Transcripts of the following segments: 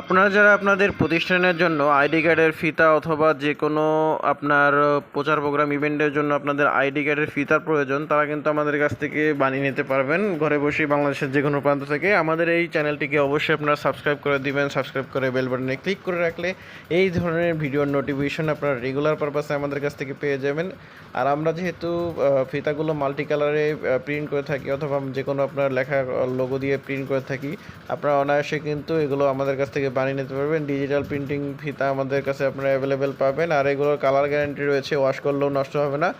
আপনারা যারা আপনাদের প্রতিষ্ঠানের জন্য আইডি কার্ডের ফিতা অথবা যে কোনো আপনার প্রচার প্রোগ্রাম ইভেন্টের জন্য আপনাদের আইডি কার্ডের ফিতার প্রয়োজন, তারা কিন্তু আমাদের কাছ থেকে বানিয়ে নিতে পারবেন। ঘরে বসেই বাংলাদেশের যে কোনো প্রান্ত থেকে আমাদের এই চ্যানেলটিকে অবশ্যই আপনারা সাবস্ক্রাইব করে দিবেন। সাবস্ক্রাইব করে বেল বাটনে ক্লিক করে রাখলে এই ধরনের ভিডিওর নোটিফিকেশন আপনারা রেগুলার পারপাসে আমাদের কাছ থেকে পেয়ে যাবেন। আর আমরা যেহেতু ফিতাগুলো মাল্টি কালারে প্রিন্ট করে থাকি অথবা যে কোনো আপনার লেখা লোগো দিয়ে প্রিন্ট করে থাকি, আপনারা অনায়াসে কিন্তু এগুলো আমাদের কাছ থেকে বানিয়ে নিতে পারবেন। ডিজিটাল প্রিন্টিং ফিতা আমাদের কাছে আপনারা অ্যাভেলেবেল পাবেন। আর এগুলোর কালার গ্যারান্টি রয়েছে ওয়াশ করলেও নষ্ট হবে না।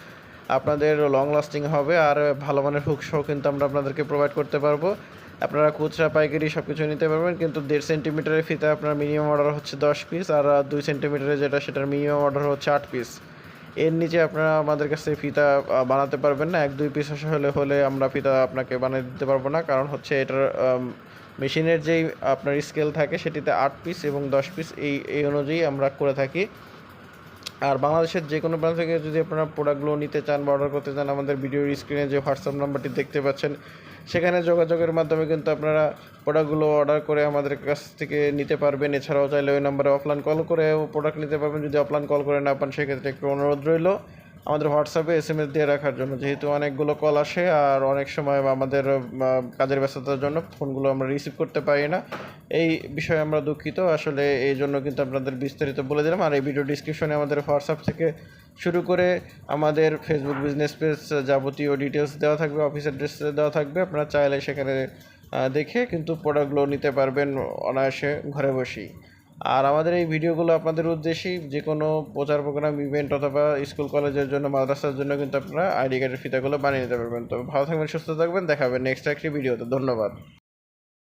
আপনাদের লং লাস্টিং হবে আর ভালো মানের হুক সহ কিন্তু আমরা আপনাদেরকে প্রোভাইড করতে পারব। আপনারা খুচরা, পাইকারি সব কিছু নিতে পারবেন, কিন্তু দেড় সেন্টিমিটারের ফিতা আপনার মিনিমাম অর্ডার হচ্ছে দশ পিস আর দুই সেন্টিমিটারের যেটা, সেটার মিনিমাম অর্ডার হচ্ছে আট পিস এর নিচে আপনারা আমাদের কাছে ফিতা বানাতে পারবেন না। এক, দুই পিস হলে হলে আমরা ফিতা আপনাকে বানিয়ে দিতে পারব না। কারণ হচ্ছে এটার মেশিনের যেই আপনার স্কেল থাকে, সেটিতে আট পিস এবং দশ পিস এই এই অনুযায়ী আমরা করে থাকি। আর বাংলাদেশের যে কোনো প্রান্ত থেকে যদি আপনারা প্রোডাক্টগুলো নিতে চান বা অর্ডার করতে চান, আমাদের ভিডিওর স্ক্রিনে যে হোয়াটসঅ্যাপ নাম্বারটি দেখতে পাচ্ছেন সেখানে যোগাযোগের মাধ্যমে কিন্তু আপনারা প্রোডাক্টগুলো অর্ডার করে আমাদের কাছ থেকে নিতে পারবেন। এছাড়াও চাইলে ওই নাম্বারে অফলাইন কল করে প্রোডাক্ট নিতে পারবেন। যদি অফলাইন কল করে না পান, সেক্ষেত্রে একটু অনুরোধ রইল। আমাদের হোয়াটসঅ্যাপে এস এম এস দিয়ে রাখার জন্য। যেহেতু অনেকগুলো কল আসে আর অনেক সময় আমাদের কাজের ব্যস্ততার জন্য ফোনগুলো আমরা রিসিভ করতে পারি না। এই বিষয়ে আমরা দুঃখিত। আসলে এই জন্য কিন্তু আপনাদের বিস্তারিত বলে দিলাম। আর এই ভিডিও ডিসক্রিপশনে আমাদের হোয়াটসঅ্যাপ থেকে শুরু করে আমাদের ফেসবুক বিজনেস পেজ যাবতীয় ডিটেলস দেওয়া থাকবে অফিস অ্যাড্রেস দেওয়া থাকবে। আপনারা চাইলে সেখানে দেখে কিন্তু প্রোডাক্টগুলো নিতে পারবেন অনায়াসে ঘরে বসেই। আর আমাদের এই ভিডিওগুলো আপনাদের উদ্দেশ্যেই যে কোনো প্রচার প্রোগ্রাম ইভেন্ট অথবা স্কুল, কলেজের জন্য, মাদ্রাসার জন্য কিন্তু আপনারা আইডি কার্ডের ফিতাগুলো বানিয়ে নিতে পারবেন। তবে ভালো থাকবেন, সুস্থ থাকবেন দেখাবেন নেক্সট একটি ভিডিওতে। ধন্যবাদ।